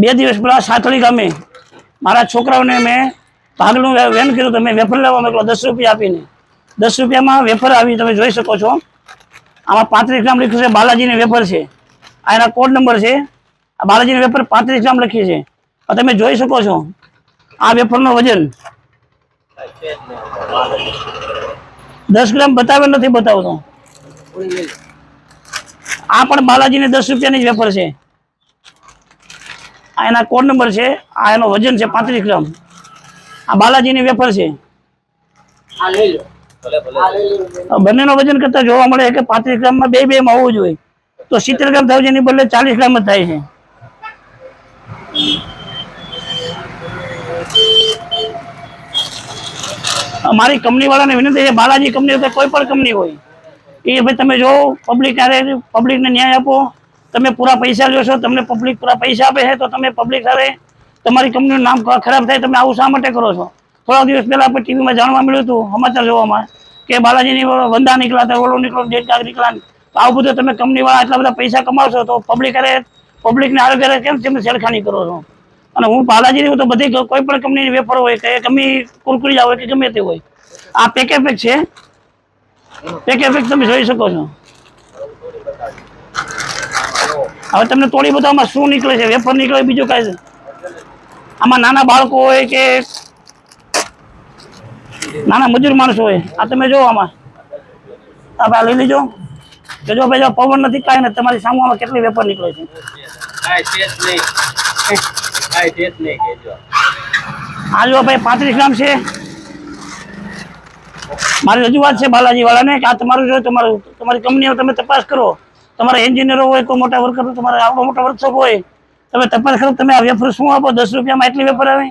બે દિવસ પહેલાં સાથળી ગામે મારા છોકરાઓને મેં ભાગનું વેન કર્યું તો મેં વેફર લેવા મોકલો, દસ રૂપિયા આપીને. દસ રૂપિયામાં વેફર આવી, તમે જોઈ શકો છો. આમાં પાંત્રીસ ગ્રામ લખ્યું છે, બાલાજીની વેફર છે. આ એના કોડ નંબર છે. આ બાલાજીની વેફર પાંત્રીસ ગ્રામ લખી છે. તમે જોઈ શકો છો. આ વેફરનું વજન દસ ગ્રામ બતાવે નથી બતાવતો. આ પણ બાલાજીની દસ રૂપિયાની જ વેફર છે. આ એના કોડ નંબર છે આ એનો વજન છે પાંત્રીસ ગ્રામ. આ બાલાજીની વેફર છે. આ બંનેનો વજન કરતા જોવા મળે કે પાંત્રીસ ગ્રામમાં બે બે માં હોવું જોઈએ. તો સિત્તેર ગ્રામ થાય છે એની બદલે ચાલીસ ગ્રામ જ થાય છે. મારી કંપની વાળાને વિનંતી છે બાલાજી કંપની હોય કોઈ પણ કંપની હોય એ ભાઈ તમે જો પબ્લિક ક્યારે પબ્લિકને ન્યાય આપો. તમે પૂરા પૈસા લ્યો છો, તમને પબ્લિક પૂરા પૈસા આપે છે, તો તમે પબ્લિક સાથે તમારી કંપનીનું નામ ખરાબ થાય, તમે આવું શા માટે કરો છો? થોડા દિવસ પહેલા આપણે ટીવીમાં જાણવા મળ્યું હતું, સમાચાર જોવામાં, કે બાલાજીની વંદા નીકળ્યા હતા, ઓલો નીકળો ડેટ કાક નીકળ્યા તો આવું બધું તમે કંપનીવાળા આટલા બધા પૈસા કમાવશો, તો પબ્લિક અરે પબ્લિકને આરોગ્ય કેમ તમે છેડખાની કરો છો? અને હું બાલાજીની હું તો બધી કોઈ પણ કંપનીની વેફર હોય, કે ગમી કુરકુરી હોય, કે ગમે તે હોય, આ પેકે પેક છે? પેકે પેક તમે જોઈ શકો છો. હવે તમને તોડી બતાવવામાં શું નીકળે છે? વેફર નીકળે બીજું કાંઈ છે? આમાં નાના બાળકો હોય કે નાના મજૂર માણસો હોય આ તમે જો આમાં. આ લઈ લેજો. જો ભાઈ જો પવન નથી કાંઈ નથી તમારી સામુ આમાં કેટલી વેફર નીકળે છે? આ જો ભાઈ પાંત્રીસ ગ્રામ છે. મારી રજૂઆત છે બાલાજી વાળાને કે આ તમારું જો તમારું તમારી કંપનીઓ તમે તપાસ કરો. તમારા એન્જિનિયરો હોય, કોઈ મોટા વર્કર તમારા આવડો મોટા વર્કશોપ હોય, તમે તપાસ કરો તમે આ વેફર શું આપો? દસ રૂપિયામાં એટલી વેફર આવે?